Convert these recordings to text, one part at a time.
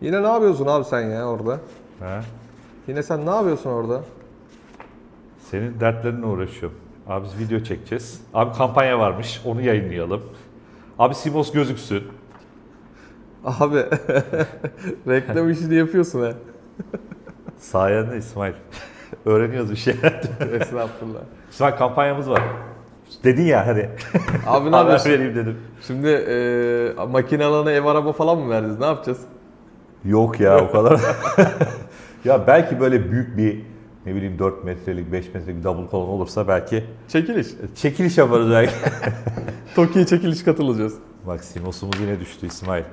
Yine ne yapıyorsun abi sen ya orada? Ha? Yine sen ne yapıyorsun orada? Senin dertlerinle uğraşıyorum. Abi biz video çekeceğiz. Abi kampanya varmış. Onu yayınlayalım. Abi Simos gözüksün. Abi reklam işini yapıyorsun ha. Sayende İsmail. Öğreniyoruz bir şey. Estağfurullah. İsmail kampanyamız var. Dedin ya hani. Abi ne Haber vereyim dedim. Şimdi e, makine alana ev araba falan mı vereceğiz? Ne yapacağız? Yok ya o kadar. ya belki böyle büyük bir ne bileyim 4 metrelik 5 metrelik bir double kolon olursa belki Çekiliş. çekiliş yaparız belki. Tokyo'ya çekiliş katılacağız. Bak Simos'umuz yine düştü İsmail.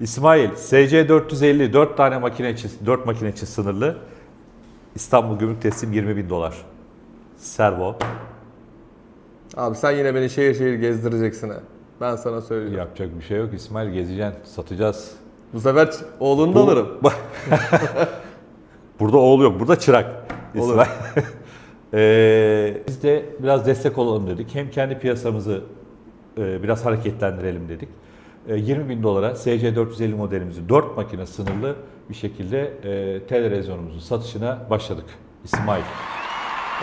İsmail SC 450 4 tane makine için 4 makine için sınırlı. İstanbul Gümrük Teslim 20 bin dolar. Servo. Abi sen yine beni şehir şehir gezdireceksin ha. Ben sana söyleyeyim. Yapacak bir şey yok İsmail gezeceksin satacağız. Bu sefer oğlunu da alırım. Burada oğul yok, burada çırak. Olur. İsmail. Ee, biz de biraz destek olalım dedik. Hem kendi piyasamızı e, biraz hareketlendirelim dedik. E, 20 bin dolara SC450 modelimizi 4 makine sınırlı bir şekilde e, televizyonumuzun satışına başladık. İsmail.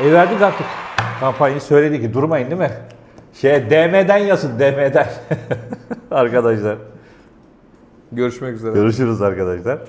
E verdik artık. Kampanyayı söyledi ki durmayın değil mi? Şey DM'den yazın DM'den. arkadaşlar. Görüşmek üzere. Görüşürüz arkadaşlar.